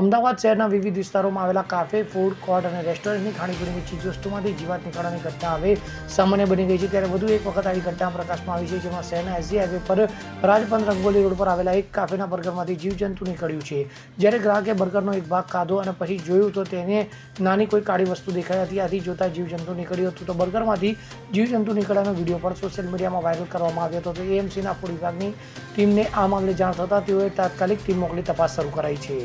અમદાવાદ શહેરના વિવિધ વિસ્તારોમાં આવેલા કાફે ફૂડ કોર્ટ અને રેસ્ટોરન્ટની ખાણીપીણીની ચીજવસ્તુમાંથી જીવાત નીકળવાની ઘટના હવે સામાન્ય બની ગઈ છે. ત્યારે વધુ એક વખત આવી ઘટના પ્રકાશમાં આવી છે, જેમાં શહેરના એસજી હાઈવે પર રાજપંથ રંગોલી રોડ પર આવેલા એક કાફેના બર્ગરમાંથી જીવજંતુ નીકળ્યું છે. જ્યારે ગ્રાહકે બર્ગરનો એક ભાગ ખાધો અને પછી જોયું તો તેને નાની કોઈ કાળી વસ્તુ દેખાઈ હતી. આથી જોતા જીવજંતુ નીકળ્યું હતું. તો બર્ગરમાંથી જીવજંતુ નીકળ્યાનો વીડિયો પણ સોશિયલ મીડિયામાં વાયરલ કરવામાં આવ્યો હતો. તો એએમસીના ફૂડ વિભાગની ટીમને આ મામલે જાણ થતાં તેઓએ તાત્કાલિક ટીમ મોકલી તપાસ શરૂ કરાઈ છે.